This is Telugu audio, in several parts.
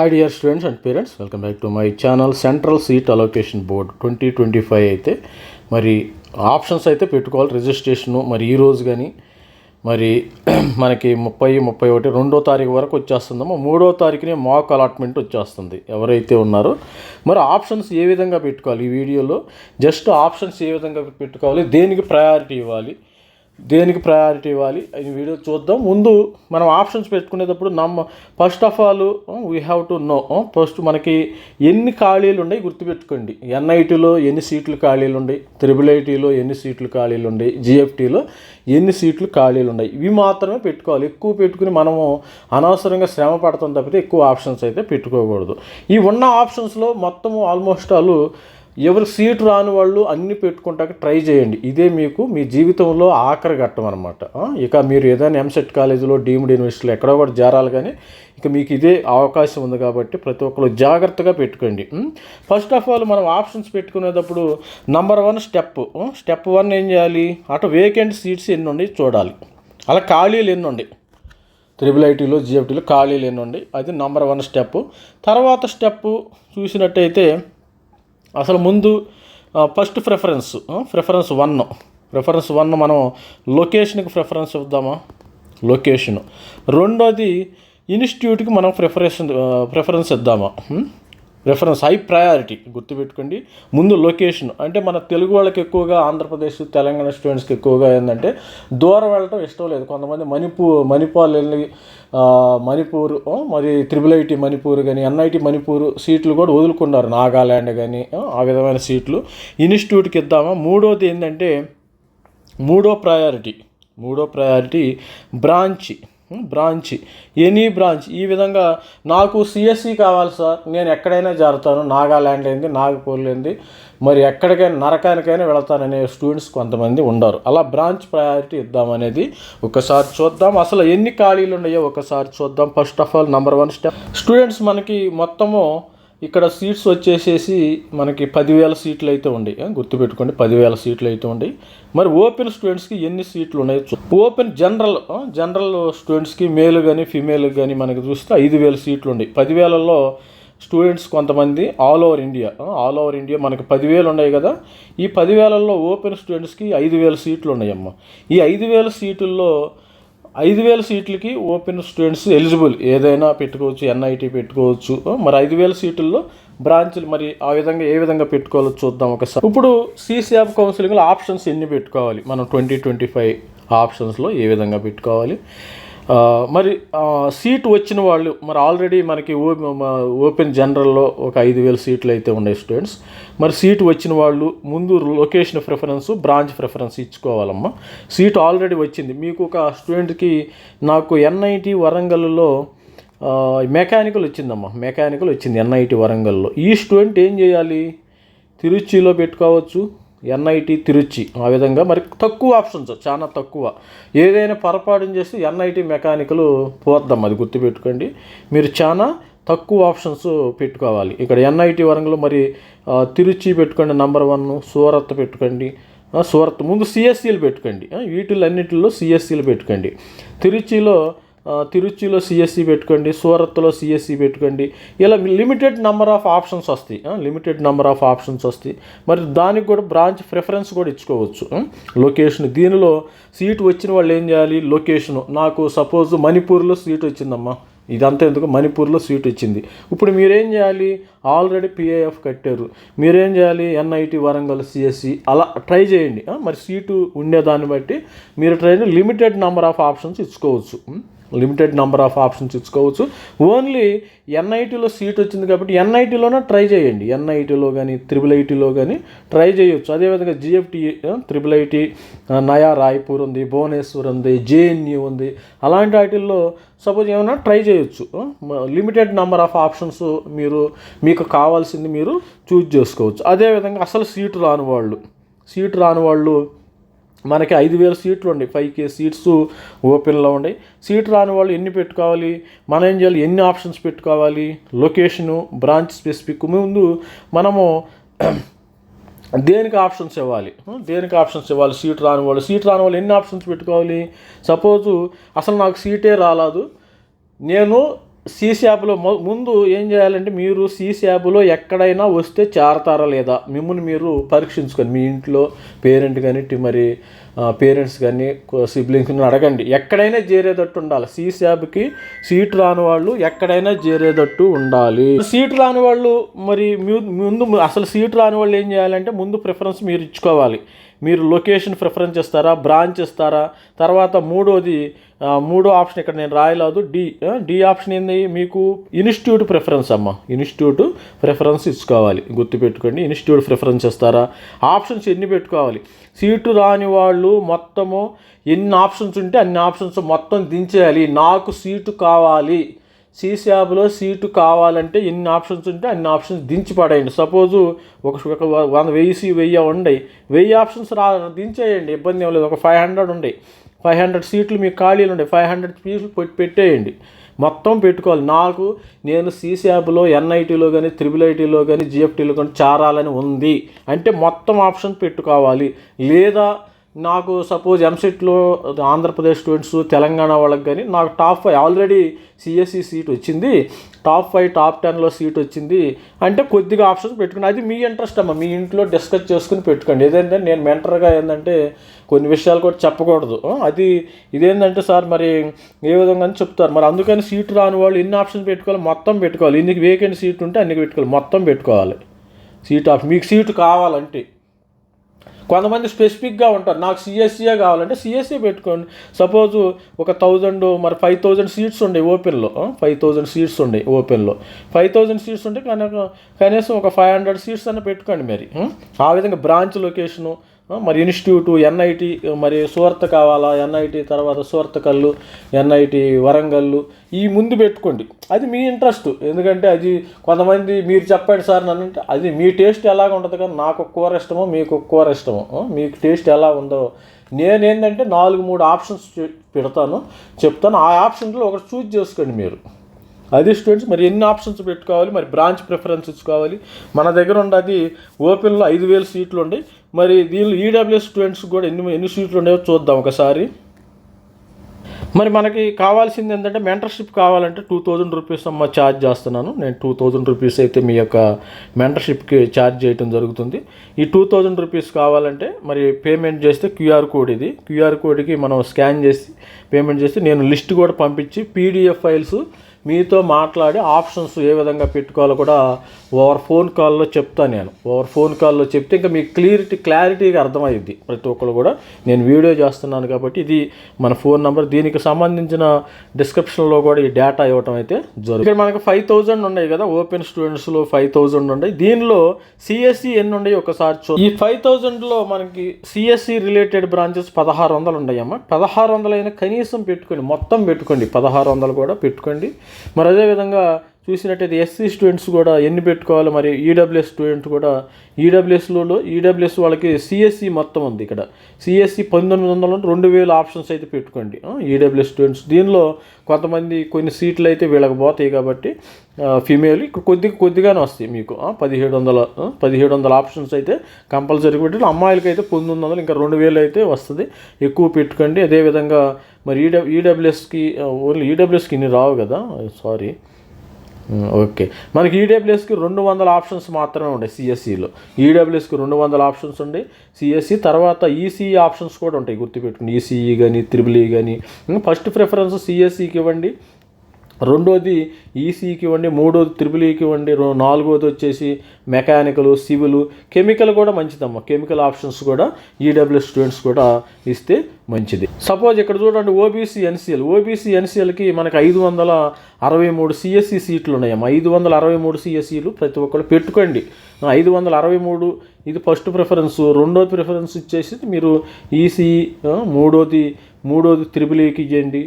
Hi dear students and parents welcome back to my channel central seat allocation board twenty twenty five అయితే. మరి ఆప్షన్స్ అయితే పెట్టుకోవాలి రిజిస్ట్రేషను మరి ఈ రోజు కానీ మరి మనకి ముప్పై ముప్పై ఒకటి రెండో తారీఖు వరకు వచ్చేస్తుందమ్మో మూడో తారీఖునే మాక్ అలాట్మెంట్ వచ్చేస్తుంది. ఎవరైతే ఉన్నారో మరి ఆప్షన్స్ ఏ విధంగా పెట్టుకోవాలి ఈ వీడియోలో? జస్ట్ ఆప్షన్స్ ఏ విధంగా పెట్టుకోవాలి? దేనికి ప్రయారిటీ ఇవ్వాలి? దేనికి ప్రయారిటీ ఇవ్వాలి? ఈ వీడియో చూద్దాం. ముందు మనం ఆప్షన్స్ పెట్టుకునేటప్పుడు నమ్మ first of all we have to know first మనకి ఎన్ని ఖాళీలు ఉన్నాయి గుర్తుపెట్టుకోండి. ఎన్ఐటీలో ఎన్ని సీట్లు ఖాళీలు ఉన్నాయి? త్రిబుల్ ఐటీలో ఎన్ని సీట్లు ఖాళీలు ఉన్నాయి? జిఎఫ్టీలో ఎన్ని సీట్లు ఖాళీలు ఉన్నాయి? ఇవి మాత్రమే పెట్టుకోవాలి. ఎక్కువ పెట్టుకుని మనము అనవసరంగా శ్రమ పడతాం తప్పితే ఎక్కువ ఆప్షన్స్ అయితే పెట్టుకోకూడదు. ఈ ఉన్న ఆప్షన్స్లో మొత్తము ఆల్మోస్ట్ ఆల్ ఎవరు సీట్ రాని వాళ్ళు అన్ని పెట్టుకుంటాక ట్రై చేయండి. ఇదే మీకు మీ జీవితంలో ఆఖరి ఘట్టం అనమాట ఇక మీరు ఏదైనా ఎంసెట్ కాలేజీలో డీమ్డ్ యూనివర్సిటీలో ఎక్కడో కూడా చేరాలి కానీ ఇక మీకు ఇదే అవకాశం ఉంది కాబట్టి ప్రతి ఒక్కరు జాగ్రత్తగా పెట్టుకోండి. ఫస్ట్ ఆఫ్ ఆల్ మనం ఆప్షన్స్ పెట్టుకునేటప్పుడు number one step step one ఏం చేయాలి? అటు వేకెంట్ సీట్స్ ఎన్ని ఉన్నాయి చూడాలి. అలా ఖాళీలు ఎన్ని ఉన్నాయి? త్రిబుల్ ఐటీలో జిఎఫ్టీలో ఖాళీలు ఎన్ని ఉన్నాయి? అది నంబర్ వన్ స్టెప్ తర్వాత స్టెప్ చూసినట్టయితే అసలు ముందు first preference preference one preference one మనం లొకేషన్కి ప్రిఫరెన్స్ ఇద్దామా? లొకేషన్ రెండోది ఇన్స్టిట్యూట్కి మనం ప్రిఫరెన్స్ ప్రిఫరెన్స్ ఇద్దామా? Hmm? రెఫరెన్స్ హై ప్రయారిటీ గుర్తుపెట్టుకోండి. ముందు లొకేషన్ అంటే మన తెలుగు వాళ్ళకి ఎక్కువగా ఆంధ్రప్రదేశ్ తెలంగాణ స్టూడెంట్స్కి ఎక్కువగా ఏంటంటే దూరం వెళ్ళటం ఇష్టం లేదు. కొంతమంది మణిపూర్ మణిపాల్ వెళ్ళి మణిపూర్ మరి త్రిబుల్ ఐటీ మణిపూర్ కానీ ఎన్ఐటి మణిపూర్ సీట్లు కూడా వదులుకున్నారు. నాగాల్యాండ్ కానీ ఆ, విధమైన సీట్లు. ఇన్స్టిట్యూట్కి ఇద్దామా? మూడోది ఏంటంటే మూడో ప్రయారిటీ మూడో priority branch branch. Any branch. ఈ విధంగా నాకు సిఎస్సి కావాలి సార్. నేను ఎక్కడైనా చేరుతాను నాగాల్యాండ్ ఏంది నాగపూర్ ఏంది మరి ఎక్కడికైనా నరకానికైనా వెళతాననే స్టూడెంట్స్ కొంతమంది ఉండరు. అలా బ్రాంచ్ ప్రయారిటీ ఇద్దామనేది ఒకసారి చూద్దాం. అసలు ఎన్ని ఖాళీలు ఉన్నాయో ఒకసారి చూద్దాం. First of all number one step students మనకి మొత్తము ఇక్కడ సీట్స్ వచ్చేసేసి మనకి పదివేల సీట్లు అయితే ఉండే గుర్తుపెట్టుకోండి పదివేల సీట్లు అయితే ఉండి. మరి ఓపెన్ స్టూడెంట్స్కి ఎన్ని సీట్లు ఉన్నాయి ఓపెన్ జనరల్ జనరల్ స్టూడెంట్స్కి మేల్ కానీ ఫిమేల్ కానీ మనకి చూస్తే ఐదు వేల సీట్లు ఉన్నాయి పదివేలలో స్టూడెంట్స్ కొంతమంది all over India all over India మనకి పదివేలు ఉన్నాయి కదా. ఈ పదివేలలో ఓపెన్ స్టూడెంట్స్కి ఐదు వేల సీట్లు ఉన్నాయమ్మ. ఈ ఐదు వేల సీటుల్లో ఐదు వేల సీట్లకి ఓపెన్ స్టూడెంట్స్ ఎలిజిబుల్. ఏదైనా పెట్టుకోవచ్చు ఎన్ఐటి పెట్టుకోవచ్చు. మరి ఐదు వేల సీట్లలో బ్రాంచ్లు మరి ఆ విధంగా ఏ విధంగా పెట్టుకోవాలో చూద్దాం ఒకసారి. ఇప్పుడు సిసిఎఫ్ కౌన్సిలింగ్లో ఆప్షన్స్ ఎన్ని పెట్టుకోవాలి? మనం ట్వంటీ ట్వంటీ ఫైవ్ ఆప్షన్స్లో ఏ విధంగా పెట్టుకోవాలి? మరి సీటు సీట్ వచ్చిన వాళ్ళు మరి ఆల్రెడీ మనకి ఓపెన్ జనరల్లో ఒక ఐదు వేల సీట్లు అయితే ఉన్నాయి స్టూడెంట్స్. మరి సీట్ వచ్చిన వాళ్ళు ముందు లొకేషన్ ప్రిఫరెన్స్ బ్రాంచ్ ప్రిఫరెన్స్ ఇచ్చుకోవాలమ్మా. సీట్ ఆల్రెడీ వచ్చింది. మీకు ఒక స్టూడెంట్కి నాకు ఎన్ఐటి వరంగల్లో మెకానికల్ వచ్చిందమ్మా. మెకానికల్ వచ్చింది ఎన్ఐటి వరంగల్లో. ఈ స్టూడెంట్ ఏం చేయాలి? తిరుచిలో పెట్టుకోవచ్చు. ఎన్ఐటి తిరుచి. ఆ విధంగా మరి తక్కువ ఆప్షన్స్ చాలా తక్కువ. ఏదైనా పొరపాటు చేస్తే ఎన్ఐటి మెకానికల్ పోద్దాం అది గుర్తుపెట్టుకోండి. మీరు చాలా తక్కువ ఆప్షన్స్ పెట్టుకోవాలి. ఇక్కడ ఎన్ఐటి వరంగల్ మరి తిరుచి పెట్టుకోండి నంబర్ వన్ సూరత్ పెట్టుకోండి. సూరత్ ముందు సిఎస్సీలు పెట్టుకోండి. వీటిలన్నిటిలో సిఎస్సీలు పెట్టుకోండి. తిరుచిలో తిరుచిలో సిఎస్సి పెట్టుకోండి సూరత్లో సిఎస్సి పెట్టుకోండి. ఇలా లిమిటెడ్ నెంబర్ ఆఫ్ ఆప్షన్స్ వస్తాయి. లిమిటెడ్ నెంబర్ ఆఫ్ ఆప్షన్స్ వస్తాయి. మరి దానికి కూడా బ్రాంచ్ ప్రిఫరెన్స్ కూడా ఇచ్చుకోవచ్చు. లొకేషన్ దీనిలో సీట్ వచ్చిన వాళ్ళు ఏం చేయాలి? లొకేషన్ నాకు సపోజ్ మణిపూర్లో సీట్ వచ్చిందమ్మా. ఇదంతా ఎందుకు? మణిపూర్లో సీట్ వచ్చింది. ఇప్పుడు మీరేం చేయాలి? ఆల్రెడీ పిఏఎఫ్ కట్టారు. మీరేం చేయాలి? ఎన్ఐటి వరంగల్ సిఎస్సి అలా ట్రై చేయండి. మరి సీటు ఉండేదాన్ని బట్టి మీరు try limited number of options ఇచ్చుకోవచ్చు. లిమిటెడ్ నెంబర్ ఆఫ్ ఆప్షన్స్ ఇచ్చుకోవచ్చు. ఓన్లీ ఎన్ఐటీలో సీట్ వచ్చింది కాబట్టి ఎన్ఐటీలోనే ట్రై చేయండి. ఎన్ఐటీలో కానీ త్రిబుల్ ఐటీలో కానీ ట్రై చేయొచ్చు. అదేవిధంగా జిఎఫ్టీ త్రిబుల్ ఐటీ నయా రాయ్పూర్ ఉంది భువనేశ్వర్ ఉంది జేఎన్యూ ఉంది. అలాంటి వాటిల్లో సపోజ్ ఏమైనా ట్రై చేయొచ్చు. లిమిటెడ్ నెంబర్ ఆఫ్ ఆప్షన్స్ మీరు మీకు కావాల్సింది మీరు చూజ్ చేసుకోవచ్చు. అదేవిధంగా అసలు సీటు రాని వాళ్ళు సీటు రాని వాళ్ళు మనకి ఐదు వేల సీట్లు ఉండే ఫైవ్ కే సీట్స్ ఓపెన్లో ఉన్నాయి సీట్ రాని వాళ్ళు ఎన్ని పెట్టుకోవాలి? మనం ఏం చేయాలి? ఎన్ని ఆప్షన్స్ పెట్టుకోవాలి? లొకేషను బ్రాంచ్ స్పెసిఫిక్ ముందు మనము దేనికి ఆప్షన్స్ ఇవ్వాలి? దేనికి ఆప్షన్స్ ఇవ్వాలి? సీట్ రాని వాళ్ళు సీట్ రాని వాళ్ళు ఎన్ని ఆప్షన్స్ పెట్టుకోవాలి? సపోజు అసలు నాకు సీటే రాలేదు. నేను సీశాప్లో ముందు ఏం చేయాలంటే మీరు సీశాప్లో ఎక్కడైనా వస్తే చేరతారా లేదా? మిమ్మల్ని మీరు పరీక్షించుకొని మీ ఇంట్లో పేరెంట్ కానీ మరి పేరెంట్స్ కానీ సిబ్లింగ్స్ని అడగండి. ఎక్కడైనా చేరేటట్టు ఉండాలి. సీశాబ్కి సీట్ రాని వాళ్ళు ఎక్కడైనా చేరేటట్టు ఉండాలి. సీట్ రాని వాళ్ళు మరి ముందు అసలు సీట్ రాని వాళ్ళు ఏం చేయాలంటే ముందు ప్రిఫరెన్స్ మీరు ఇచ్చుకోవాలి. మీరు లొకేషన్ ప్రిఫరెన్స్ ఇస్తారా బ్రాంచ్ ఇస్తారా తర్వాత మూడోది మూడో ఆప్షన్ ఇక్కడ నేను రాయలేదు. డి డి ఆప్షన్ ఏంది? మీకు ఇన్స్టిట్యూట్ ప్రిఫరెన్స్ అమ్మ. ఇన్స్టిట్యూట్ ప్రిఫరెన్స్ ఇచ్చుకోవాలి. గుర్తుపెట్టుకోండి ఇన్స్టిట్యూట్ ప్రిఫరెన్స్ ఇస్తారా ఆప్షన్స్ ఎన్ని పెట్టుకోవాలి? సీటు రాని వాళ్ళు మొత్తము ఎన్ని ఆప్షన్స్ ఉంటే అన్ని ఆప్షన్స్ మొత్తం దించేయాలి. నాకు సీటు కావాలి. సీసాబ్లో సీటు కావాలంటే ఎన్ని ఆప్షన్స్ ఉంటే అన్ని ఆప్షన్స్ దించి పడేయండి. సపోజు ఒక వంద వెయ్యి సీ వెయ్యి ఉండే. వెయ్యి ఆప్షన్స్ రా దించేయండి ఇబ్బంది ఏం లేదు. ఒక ఫైవ్ హండ్రెడ్ ఉండే. ఫైవ్ హండ్రెడ్ సీట్లు మీకు ఖాళీలు ఉండే. ఫైవ్ హండ్రెడ్ సీట్లు పెట్టి పెట్టేయండి. మొత్తం పెట్టుకోవాలి. నాకు నేను సీసాబ్లో ఎన్ఐటీలో కానీ త్రిబుల్ ఐటీలో కానీ జిఎఫ్టీలో కానీ చేరాలని ఉంది. అంటే మొత్తం ఆప్షన్ పెట్టుకోవాలి. లేదా నాకు సపోజ్ ఎంసెట్లో ఆంధ్రప్రదేశ్ స్టూడెంట్స్ తెలంగాణ వాళ్ళకి కానీ నాకు top five already CSC seat వచ్చింది. టాప్ ఫైవ్ టాప్ టెన్లో సీట్ వచ్చింది. అంటే కొద్దిగా ఆప్షన్స్ పెట్టుకుని అది మీ ఇంట్రెస్ట్ అమ్మ. మీ ఇంట్లో డిస్కస్ చేసుకుని పెట్టుకోండి. ఏదంటే నేను మెంటర్గా ఏంటంటే కొన్ని విషయాలు కూడా చెప్పకూడదు. అది ఇదేంటంటే సార్ మరి ఏ విధంగా అని చెప్తారు. మరి అందుకని సీట్ రాని వాళ్ళు ఎన్ని ఆప్షన్స్ పెట్టుకోవాలి? మొత్తం పెట్టుకోవాలి. ఇన్ని వేకెంట్ సీట్ ఉంటే అన్ని పెట్టుకోవాలి. మొత్తం పెట్టుకోవాలి. సీట్ ఆప్షన్ మీకు సీటు కావాలంటే. కొంతమంది స్పెసిఫిక్గా ఉంటారు. నాకు సిఎస్సీఏ కావాలంటే సిఎస్సీ పెట్టుకోండి. సపోజ్ ఒక థౌజండ్ మరి ఫైవ్ థౌజండ్ సీట్స్ ఉండే ఓపెన్లో ఫైవ్ థౌజండ్ సీట్స్ ఉండే ఓపెన్లో ఫైవ్ థౌజండ్ సీట్స్ ఉంటే కనుక కనీసం ఒక ఫైవ్ హండ్రెడ్ సీట్స్ అన్న పెట్టుకోండి మరి. ఆ? విధంగా బ్రాంచ్ లొకేషను మరి ఇన్స్టిట్యూట్ ఎన్ఐటి మరి సూరత్ కావాలా ఎన్ఐటి తర్వాత సూరతకల్లు ఎన్ఐటి వరంగల్లు ఈ ముందు పెట్టుకోండి. అది మీ ఇంట్రెస్ట్. ఎందుకంటే అది కొంతమంది మీరు చెప్పండి సార్ నన్ను అంటే అది మీ టేస్ట్ ఎలాగ ఉంటుంది కానీ నాకు కూర ఇష్టమో మీకు కూర ఇష్టమో. మీకు టేస్ట్ ఎలా ఉందో. నేనేంటంటే నాలుగు మూడు ఆప్షన్స్ పెడతాను చెప్తాను. ఆ ఆప్షన్లో ఒకటి చూజ్ చేసుకోండి మీరు. అది స్టూడెంట్స్ మరి ఎన్ని ఆప్షన్స్ పెట్టుకోవాలి మరి బ్రాంచ్ ప్రిఫరెన్స్ ఇచ్చుకోవాలి మన దగ్గర ఉండేది ఓపెన్లో ఐదు వేల సీట్లు ఉండి. మరి వీళ్ళు ఈడబ్ల్యూఎస్ స్టూడెంట్స్ కూడా ఎన్ని ఎన్ని సీట్లు ఉన్నాయో చూద్దాం ఒకసారి. మరి మనకి కావాల్సింది ఏంటంటే మెంటర్షిప్ కావాలంటే టూ థౌజండ్ రూపీస్ అమ్మ ఛార్జ్ చేస్తున్నాను. నేను టూ థౌజండ్ రూపీస్ అయితే మీ యొక్క మెంటర్షిప్కి ఛార్జ్ చేయడం జరుగుతుంది. ఈ టూ థౌజండ్ రూపీస్ కావాలంటే మరి పేమెంట్ చేస్తే క్యూఆర్ కోడ్ ఇది. క్యూఆర్ కోడ్కి మనం స్కాన్ చేసి పేమెంట్ చేస్తే నేను లిస్ట్ కూడా పంపించి పీడిఎఫ్ ఫైల్స్ మీతో మాట్లాడి ఆప్షన్స్ ఏ విధంగా పెట్టుకోవాలో కూడా ఓవర్ ఫోన్ కాల్లో చెప్తాను నేను. ఓవర్ ఫోన్ కాల్లో చెప్తే ఇంకా మీకు క్లియరిటీ క్లారిటీగా అర్థమైద్ది ప్రతి ఒక్కరు కూడా. నేను వీడియో చేస్తున్నాను కాబట్టి ఇది మన ఫోన్ నెంబర్. దీనికి సంబంధించిన డిస్క్రిప్షన్లో కూడా ఈ డేటా ఇవ్వటం అయితే జరుగుతుంది ఇక్కడ ఫైవ్ థౌజండ్ ఉన్నాయి కదా ఓపెన్ స్టూడెంట్స్లో ఫైవ్ థౌజండ్ ఉన్నాయి. దీనిలో సిఎస్సి ఎన్ని ఉన్నాయి ఒకసారి చూ. ఈ ఫైవ్ థౌజండ్లో మనకి సిఎస్సి రిలేటెడ్ బ్రాంచెస్ పదహారు వందలు ఉన్నాయమ్మా. పదహారు వందలైనా కనీసం పెట్టుకోండి మొత్తం పెట్టుకోండి. పదహారు వందలు కూడా పెట్టుకోండి. మరి అదేవిధంగా చూసినట్టయితే ఎస్సీ స్టూడెంట్స్ కూడా ఎన్ని పెట్టుకోవాలి మరి? ఈడబ్ల్యూఎస్ స్టూడెంట్ కూడా ఈడబ్ల్యూఎస్లో ఈడబ్ల్యూఎస్ వాళ్ళకి సిఎస్సి మొత్తం ఉంది ఇక్కడ. సిఎస్సి పంతొమ్మిది వందల రెండు వేల ఆప్షన్స్ అయితే పెట్టుకోండి. EWS students. దీనిలో కొంతమంది కొన్ని సీట్లు అయితే వీళ్ళకి పోతాయి కాబట్టి ఫిమేల్ ఇక్కడ కొద్దిగా కొద్దిగానే వస్తాయి మీకు. పదిహేడు వందల పదిహేడు వందల ఆప్షన్స్ అయితే కంపల్సరీ పెట్టి అమ్మాయిలకి అయితే పంతొమ్మిది వందలు ఇంకా రెండు వేలు అయితే వస్తుంది. ఎక్కువ పెట్టుకోండి. అదేవిధంగా మరి ఈడ ఈడబ్ల్యూఎస్కి ఓన్లీ ఈడబ్ల్యూఎస్కి ఇన్ని రావు కదా? Sorry okay. మనకి ఈడబ్ల్యూఎస్కి రెండు వందల ఆప్షన్స్ మాత్రమే ఉంటాయి సిఎస్సిలో. ఈడబ్ల్యూఎస్కి రెండు వందల ఆప్షన్స్ ఉండే సిఎస్సి తర్వాత ఈసీఈ ఆప్షన్స్ కూడా ఉంటాయి గుర్తుపెట్టుకుని ఈసీఈ కానీ త్రిబుల్ ఈ కానీ ఫస్ట్ ప్రిఫరెన్స్ సిఎస్సికి ఇవ్వండి. రెండోది ఈసీకి ఇవ్వండి మూడోది త్రిబుల్ ఈకి ఇవ్వండి నాలుగోది వచ్చేసి మెకానికల్ సివిల్ కెమికల్ కూడా మంచిదమ్మా. కెమికల్ ఆప్షన్స్ కూడా ఈడబ్ల్యూ స్టూడెంట్స్ కూడా ఇస్తే మంచిది. సపోజ్ ఇక్కడ చూడండి ఓబీసీ ఎన్సీఎల్ ఓబీసీ ఎన్సీఎల్కి మనకి ఐదు వందల అరవై మూడు సిఎస్సి సీట్లు ఉన్నాయమ్మా. ఐదు వందల అరవై మూడు సిఎస్సీలు ప్రతి ఒక్కరు పెట్టుకోండి. ఐదు వందల అరవై మూడు ఇది ఫస్ట్ ప్రిఫరెన్స్. రెండోది ప్రిఫరెన్స్ ఇచ్చేసి మీరు ఈసీఈ మూడోది మూడోది త్రిబుల్ ఈకి ఇవ్వండి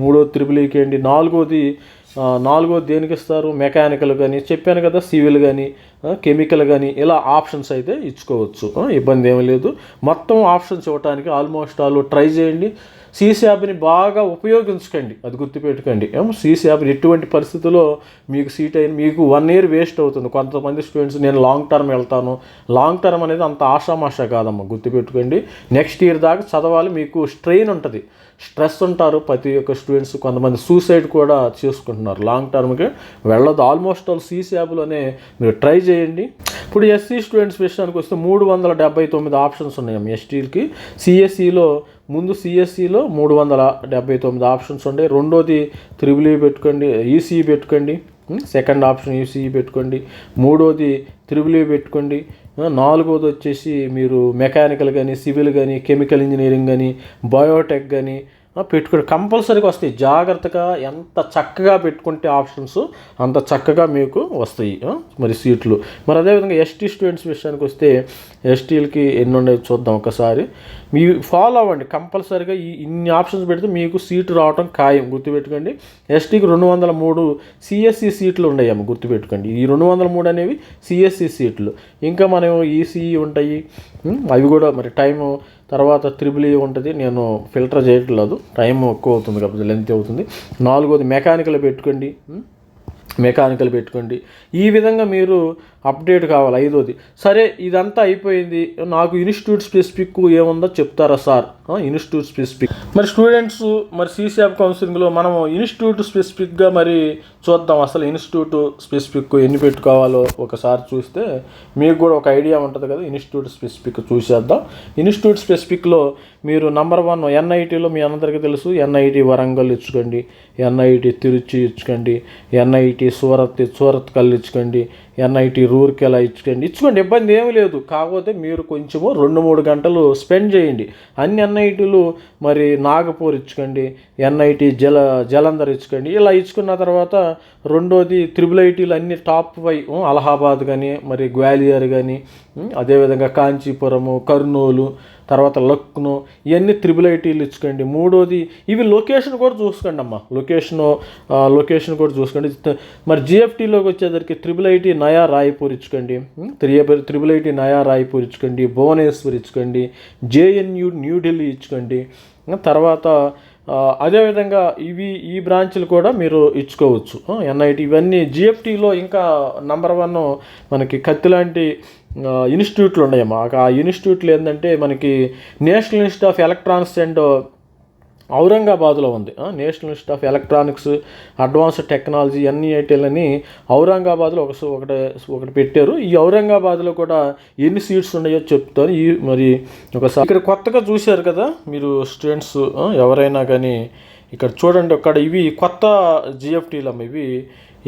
మూడోది త్రిబుల్ ఈకి ఇవ్వండి నాలుగోది నాలుగో దేనికి ఇస్తారు? మెకానికల్ కానీ చెప్పాను కదా సివిల్ కానీ కెమికల్ కానీ ఇలా ఆప్షన్స్ అయితే ఇచ్చుకోవచ్చు. ఇబ్బంది ఏమీ లేదు. మొత్తం ఆప్షన్స్ ఇవ్వడానికి ఆల్మోస్ట్ ఆల్ ట్రై చేయండి. సీసీఆబ్ని బాగా ఉపయోగించుకోండి. అది గుర్తుపెట్టుకోండి. ఏమో సీసీఆబ్ని ఎటువంటి పరిస్థితుల్లో మీకు సీట్ అయిన మీకు వన్ ఇయర్ వేస్ట్ అవుతుంది. కొంతమంది స్టూడెంట్స్ నేను లాంగ్ టర్మ్ వెళ్తాను. లాంగ్ టర్మ్ అనేది అంత ఆషామాషా కాదమ్మా గుర్తుపెట్టుకోండి. నెక్స్ట్ ఇయర్ దాకా చదవాలి మీకు స్ట్రెయిన్ ఉంటుంది. స్ట్రెస్ ఉంటారు ప్రతి ఒక్క స్టూడెంట్స్ కొంతమంది సూసైడ్ కూడా చేసుకుంటున్నారు. లాంగ్ టర్మ్కి వెళ్ళదు. ఆల్మోస్ట్ ఆల్ సీసీ యాప్లోనే మీరు ట్రై చేయండి. ఇప్పుడు ఎస్సీ స్టూడెంట్స్ విషయానికి వస్తే మూడు వందల డెబ్బై తొమ్మిది ఆప్షన్స్ ఉన్నాయి ఎస్టీలకి సిఎస్సిలో ముందు సిఎస్సిలో మూడు వందల డెబ్బై తొమ్మిది ఆప్షన్స్ ఉండే. రెండోది త్రిబుల్ ఈ పెట్టుకోండి ఈసీఈ పెట్టుకోండి సెకండ్ ఆప్షన్ ఈసీఈ పెట్టుకోండి మూడోది త్రిబుల్ ఈ పెట్టుకోండి నాలుగోది వచ్చేసి మీరు మెకానికల్ కానీ సివిల్ కానీ కెమికల్ ఇంజనీరింగ్ కానీ బయోటెక్ కానీ పెట్టుకుని కంపల్సరీగా వస్తాయి. జాగ్రత్తగా ఎంత చక్కగా పెట్టుకుంటే ఆప్షన్స్ అంత చక్కగా మీకు వస్తాయి. మరి సీట్లు. మరి అదేవిధంగా ఎస్టీ స్టూడెంట్స్ విషయానికి వస్తే ఎస్టీలకి ఎన్ని ఉన్నాయి చూద్దాం ఒకసారి. మీ ఫాలో అవ్వండి. కంపల్సరీగా ఈ ఇన్ని ఆప్షన్స్ పెడితే మీకు సీటు రావడం ఖాయం. గుర్తుపెట్టుకోండి. ఎస్టీకి రెండు వందల మూడు సిఎస్సి సీట్లు ఉన్నాయమ్మ గుర్తుపెట్టుకోండి. ఈ రెండు వందల మూడు అనేవి సిఎస్సి సీట్లు. ఇంకా మనం ఈసీఈ ఉంటాయి. అవి కూడా మరి టైము తర్వాత త్రిబుల్ ఈ ఉంటుంది నేను ఫిల్టర్ చేయట్లేదు టైం ఎక్కువ అవుతుంది కాబట్టి లెంత్ అవుతుంది. నాలుగోది మెకానికల్ పెట్టుకోండి మెకానికల్ పెట్టుకోండి. ఈ విధంగా మీరు అప్డేట్ కావాలి ఐదోది. సరే ఇదంతా అయిపోయింది. నాకు ఇన్స్టిట్యూట్ స్పెసిఫిక్ ఏముందో చెప్తారా సార్? Institute specific. మరి స్టూడెంట్స్ మరి సీసీఎఫ్ కౌన్సిలింగ్లో మనం ఇన్స్టిట్యూట్ స్పెసిఫిక్గా మరి చూద్దాం. అసలు ఇన్స్టిట్యూట్ స్పెసిఫిక్ ఎన్ని పెట్టుకోవాలో ఒకసారి చూస్తే మీకు కూడా ఒక ఐడియా ఉంటుంది కదా ఇన్స్టిట్యూట్ స్పెసిఫిక్ చూసేద్దాం. ఇన్స్టిట్యూట్ స్పెసిఫిక్లో మీరు నంబర్ వన్ ఎన్ఐటీలో మీ అందరికీ తెలుసు ఎన్ఐటి వరంగల్ ఇచ్చుకోండి ఎన్ఐటి తిరుచి ఇచ్చుకోండి ఎన్ఐటి సూరత్ సూరత్ కల్ ఇచ్చుకోండి ఎన్ఐటి రూర్కెలా ఇచ్చుకోండి. ఇచ్చుకోండి ఇబ్బంది ఏమీ లేదు. కాకపోతే మీరు కొంచెము రెండు మూడు గంటలు స్పెండ్ చేయండి. అన్ని ఎన్ఐటీలు మరి నాగపూర్ ఇచ్చుకోండి ఎన్ఐటి జల జలంధర్ ఇచ్చుకోండి. ఇలా ఇచ్చుకున్న తర్వాత రెండోది త్రిబుల్ ఐటీలు అన్ని టాప్ వై అలహాబాద్ కానీ మరి గ్వాలియర్ కానీ అదేవిధంగా కాంచీపురము కర్నూలు తర్వాత లక్నో ఇవన్నీ త్రిబుల్ ఐటీలు ఇచ్చుకోండి. మూడోది ఇవి లొకేషన్ కూడా చూసుకోండి అమ్మా. లొకేషను లొకేషన్ కూడా చూసుకోండి. మరి జిఎఫ్టీలోకి వచ్చేసరికి త్రిబుల్ ఐటీ నయా రాయ్పూర్ ఇచ్చుకోండి. త్రిబుల్ త్రిబుల్ ఐటీ నయా రాయ్పూర్ ఇచ్చుకోండి. భువనేశ్వర్ ఇచ్చుకోండి. జేఎన్యూ న్యూఢిల్లీ ఇచ్చుకోండి. తర్వాత అదేవిధంగా ఇవి ఈ బ్రాంచ్లు కూడా మీరు ఇచ్చుకోవచ్చు. ఎన్ఐటి ఇవన్నీ జిఎఫ్టీలో ఇంకా నంబర్ వన్ మనకి కత్తి లాంటి ఇన్స్టిట్యూట్లు ఉన్నాయమ్మా ఆ ఇన్స్టిట్యూట్లు ఏంటంటే మనకి national institute of electronics and ఔరంగాబాద్లో ఉంది. National institute of electronics advanced technology ఎన్ఈఐటీలు అని ఔరంగాబాద్లో ఒక ఒకటి ఒకటి పెట్టారు. ఈ ఔరంగాబాద్లో కూడా ఎన్ని సీట్స్ ఉన్నాయో చెప్తాను. ఈ మరి ఒకసారి ఇక్కడ కొత్తగా చూశారు కదా మీరు స్టూడెంట్స్ ఎవరైనా కానీ ఇక్కడ చూడండి. అక్కడ ఇవి కొత్త జిఎఫ్టీలు అమ్మ ఇవి.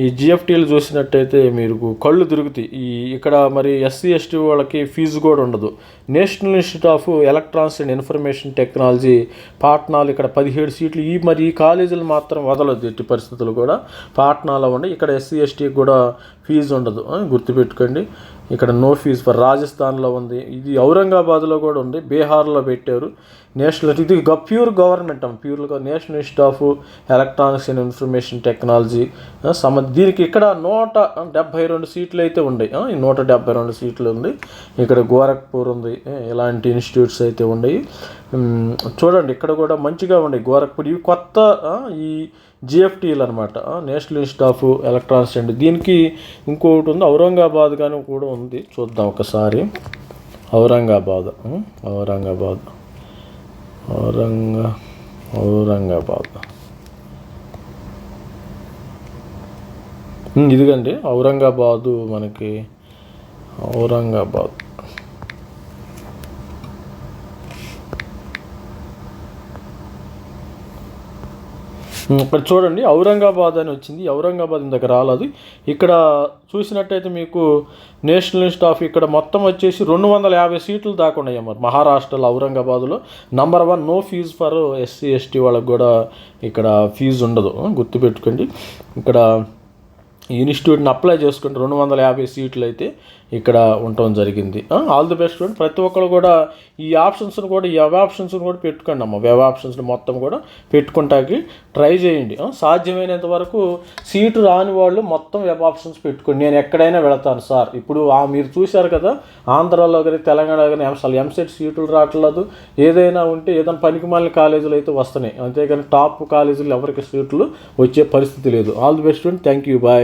ఈ జిఎఫ్టీలు చూసినట్టయితే మీరు కళ్ళు తిరుగుతాయి. ఈ ఇక్కడ మరి ఎస్సీ ఎస్టీ వాళ్ళకి ఫీజు కూడా ఉండదు. National institute of electronics and information technology పాట్నాలు ఇక్కడ పదిహేడు సీట్లు. ఈ మరి ఈ కాలేజీలు మాత్రం వదలదు ఎట్టి పరిస్థితులు కూడా. పాట్నాలో ఉండి ఇక్కడ ఎస్సీ ఎస్టీకి కూడా ఫీజు ఉండదు. గుర్తుపెట్టుకోండి. ఇక్కడ నో ఫీజ్ ఫర్ రాజస్థాన్లో ఉంది. ఇది ఔరంగాబాద్లో కూడా ఉంది. బీహార్లో పెట్టారు. నేషనల్ ఇది గ- ప్యూర్ గవర్నమెంట్ ప్యూర్గా national institute of electronics and information technology సమ దీనికి ఇక్కడ నూట డెబ్భై రెండు సీట్లు అయితే ఉన్నాయి నూట డెబ్భై రెండు సీట్లు ఉంది. ఇక్కడ గోరఖ్పూర్ ఉంది. ఇలాంటి ఇన్స్టిట్యూట్స్ అయితే ఉన్నాయి చూడండి ఇక్కడ కూడా మంచిగా ఉండే గోరఖ్పూర్. ఇవి కొత్త ఈ జిఎఫ్టీలు అనమాట national institute of electronics and దీనికి ఇంకొకటి ఉంది. ఔరంగాబాద్ కానీ కూడా ఉంది. చూద్దాం ఒకసారి. ఔరంగాబాద్. ఔరంగాబాద్. ఔరంగా ఔరంగాబాద్. ఇదిగండి. ఔరంగాబాదు మనకి. ఔరంగాబాద్. ఇక్కడ చూడండి ఔరంగాబాద్ అని వచ్చింది. ఔరంగాబాద్ దగ్గర రాలేదు. ఇక్కడ చూసినట్టయితే మీకు నేషనల్ లిస్ట్ ఆఫ్ ఇక్కడ మొత్తం వచ్చేసి రెండు వందల యాభై సీట్లు దాకా ఉన్నాయి మరి మహారాష్ట్రలో ఔరంగాబాద్లో. Number one no fee for SC ST వాళ్ళకి కూడా ఇక్కడ ఫీజు ఉండదు. గుర్తుపెట్టుకోండి. ఇక్కడ ఇన్స్టిట్యూట్ని అప్లై చేసుకుంటే రెండు వందల యాభై సీట్లు అయితే ఇక్కడ ఉండటం జరిగింది. All the best student. ప్రతి ఒక్కరు కూడా ఈ ఆప్షన్స్ని కూడా ఈ వెబ్ ఆప్షన్స్ని కూడా పెట్టుకోండి అమ్మ. వెబ్ ఆప్షన్స్ని మొత్తం కూడా పెట్టుకుంటాకి ట్రై చేయండి. సాధ్యమైనంత వరకు సీటు రాని వాళ్ళు మొత్తం వెబ్ ఆప్షన్స్ పెట్టుకోండి. నేను ఎక్కడైనా వెళతాను సార్. ఇప్పుడు ఆ మీరు చూశారు కదా ఆంధ్రాలో కానీ తెలంగాణలో కానీ అసలు ఎంసెట్ సీట్లు రావట్లేదు. ఏదైనా ఉంటే ఏదైనా పనికిమాలిన కాలేజీలు అయితే వస్తున్నాయి. అంతేగాని టాప్ కాలేజీలు ఎవరికి సీట్లు వచ్చే పరిస్థితి లేదు. All the best student. Thank you bye.